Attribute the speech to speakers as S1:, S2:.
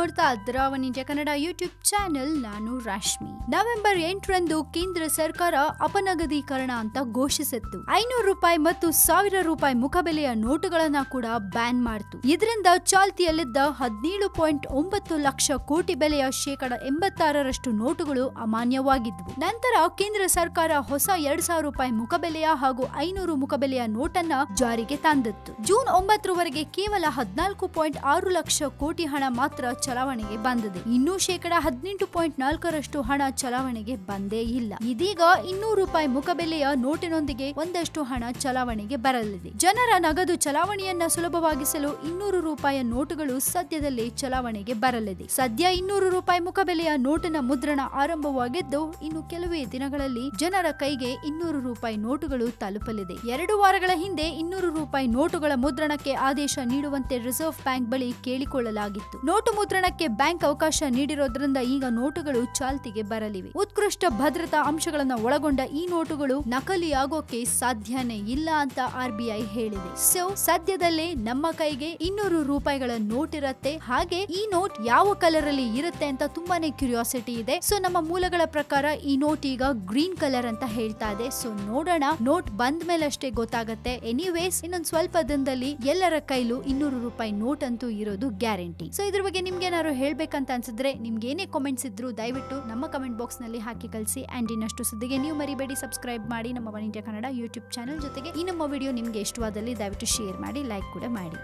S1: ನೋಡ್ತಾ ಇದ್ದೀರಾ ವಾಣಿಜ್ಯ ಕನ್ನಡ ಯೂಟ್ಯೂಬ್ ಚಾನೆಲ್, ನಾನು ರಾಶ್ಮಿ. ನವೆಂಬರ್ ಎಂಟರಂದು ಕೇಂದ್ರ ಸರ್ಕಾರ ಅಪನಗದೀಕರಣ ಅಂತ ಘೋಷಿಸಿತ್ತು. ಐನೂರು ರೂಪಾಯಿ ಮತ್ತು ಸಾವಿರ ರೂಪಾಯಿ ಮುಖಬೆಲೆಯ ನೋಟುಗಳನ್ನ ಕೂಡ ಬ್ಯಾನ್ ಮಾಡಿತು. ಇದರಿಂದ ಚಾಲ್ತಿಯಲ್ಲಿದ್ದ ಹದಿನೇಳು ಪಾಯಿಂಟ್ ಒಂಬತ್ತು ಲಕ್ಷ ಕೋಟಿ ಬೆಲೆಯ ಶೇಕಡ ಎಂಬತ್ತಾರರಷ್ಟು ನೋಟುಗಳು ಅಮಾನ್ಯವಾಗಿದ್ವು. ನಂತರ ಕೇಂದ್ರ ಸರ್ಕಾರ ಹೊಸ ಎರಡ್ ಸಾವಿರ ರೂಪಾಯಿ ಮುಖಬೆಲೆಯ ಹಾಗೂ ಐನೂರು ಮುಖಬೆಲೆಯ ನೋಟನ್ನ ಜಾರಿಗೆ ತಂದಿತ್ತು. ಜೂನ್ ಒಂಬತ್ತರವರೆಗೆ ಕೇವಲ ಹದಿನಾಲ್ಕು ಪಾಯಿಂಟ್ ಆರು ಲಕ್ಷ ಕೋಟಿ ಹಣ ಮಾತ್ರ ಚಲಾವಣೆಗೆ ಬಂದಿದೆ. ಇನ್ನು ಶೇಕಡ ಹದಿನೆಂಟು ಪಾಯಿಂಟ್ ನಾಲ್ಕರಷ್ಟು ಹಣ ಚಲಾವಣೆಗೆ ಬಂದೇ ಇಲ್ಲ. ಇದೀಗ ಇನ್ನೂರು ರೂಪಾಯಿ ಮುಖಬೆಲೆಯ ನೋಟಿನೊಂದಿಗೆ ಒಂದಷ್ಟು ಹಣ ಚಲಾವಣೆಗೆ ಬರಲಿದೆ. ಜನರ ನಗದು ಚಲಾವಣೆಯನ್ನ ಸುಲಭವಾಗಿಸಲು ಇನ್ನೂರು ರೂಪಾಯಿಯ ನೋಟುಗಳು ಸದ್ಯದಲ್ಲಿ ಚಲಾವಣೆಗೆ ಬರಲಿದೆ. ಸದ್ಯ ಇನ್ನೂರು ರೂಪಾಯಿ ಮುಖಬೆಲೆಯ ನೋಟಿನ ಮುದ್ರಣ ಆರಂಭವಾಗಿದ್ದು, ಇನ್ನು ಕೆಲವೇ ದಿನಗಳಲ್ಲಿ ಜನರ ಕೈಗೆ ಇನ್ನೂರು ರೂಪಾಯಿ ನೋಟುಗಳು ತಲುಪಲಿದೆ. ಎರಡು ವಾರಗಳ ಹಿಂದೆ ಇನ್ನೂರು ರೂಪಾಯಿ ನೋಟುಗಳ ಮುದ್ರಣಕ್ಕೆ ಆದೇಶ ನೀಡುವಂತೆ ರಿಸರ್ವ್ ಬ್ಯಾಂಕ್ ಬಳಿ ಕೇಳಿಕೊಳ್ಳಲಾಗಿತ್ತು. ನೋಟು ಮುದ್ರಣಕ್ಕೆ ಬ್ಯಾಂಕ್ ಅವಕಾಶ ನೀಡಿರೋದ್ರಿಂದ ಈಗ ನೋಟುಗಳು ಚಾಲ್ತಿಗೆ ಬರಲಿವೆ. ಉತ್ಕೃಷ್ಟ ಭದ್ರತಾ ಅಂಶಗಳನ್ನು ಒಳಗೊಂಡ ಈ ನೋಟುಗಳು ನಕಲಿಯಾಗೋಕೆ ಸಾಧ್ಯನೇ ಇಲ್ಲ ಅಂತ ಆರ್ ಬಿ ಹೇಳಿದೆ. ಸೊ, ಸದ್ಯದಲ್ಲೇ ನಮ್ಮ ಕೈಗೆ ಇನ್ನೂರು ರೂಪಾಯಿಗಳ ನೋಟ್ ಇರತ್ತೆ. ಹಾಗೆ ಈ ನೋಟ್ ಯಾವ ಕಲರ್ ಅಲ್ಲಿ ಇರುತ್ತೆ ಅಂತ ತುಂಬಾನೇ ಕ್ಯೂರಿಯಾಸಿಟಿ ಇದೆ. ಸೊ, ನಮ್ಮ ಮೂಲಗಳ ಪ್ರಕಾರ ಈ ನೋಟ್ ಈಗ ಗ್ರೀನ್ ಕಲರ್ ಅಂತ ಹೇಳ್ತಾ ಇದೆ. ಸೊ, ನೋಡೋಣ. ನೋಟ್ ಬಂದ ಮೇಲೆ ಅಷ್ಟೇ ಗೊತ್ತಾಗತ್ತೆ. ಎನಿವೇಸ್, ಇನ್ನೊಂದು ಸ್ವಲ್ಪ ದಿನದಲ್ಲಿ ಎಲ್ಲರ ಕೈಲೂ ಇನ್ನೂರು ರೂಪಾಯಿ ನೋಟ್ ಅಂತೂ ಇರೋದು ಗ್ಯಾರಂಟಿ. ಸೊ, ಇದ್ರ ಬಗ್ಗೆ ನಿಮ್ಗೆ ಏನಾದ್ರು ಹೇಳಬೇಕಂತ ಅನ್ಸಿದ್ರೆ ನಿಮ್ಗೆ ಏನೇ ಕಾಮೆಂಟ್ಸ್ ಇದ್ರು ದಯವಿಟ್ಟು ನಮ್ಮ ಕಮೆಂಟ್ ಬಾಕ್ಸ್ನಲ್ಲಿ ಹಾಕಿ ಕಳಿಸಿ. ಆ್ಯಂಡ್ ಇನ್ನಷ್ಟು ಸುದ್ದಿಗೆ ನೀವು ಮರಿಬೇಡಿ. ಸಬ್ಸ್ಕ್ರೈಬ್ ಮಾಡಿ ನಮ್ಮ ವಾಣಿಜ್ಯ ಕನ್ನಡ ಯೂಟ್ಯೂಬ್ ಚಾನೆಲ್ ಜೊತೆಗೆ ಈ ನಮ್ಮ ವಿಡಿಯೋ ನಿಮ್ಗೆ ಇಷ್ಟವಾದಲ್ಲಿ ದಯವಿಟ್ಟು ಶೇರ್ ಮಾಡಿ ಲೈಕ್ ಕೂಡ ಮಾಡಿ.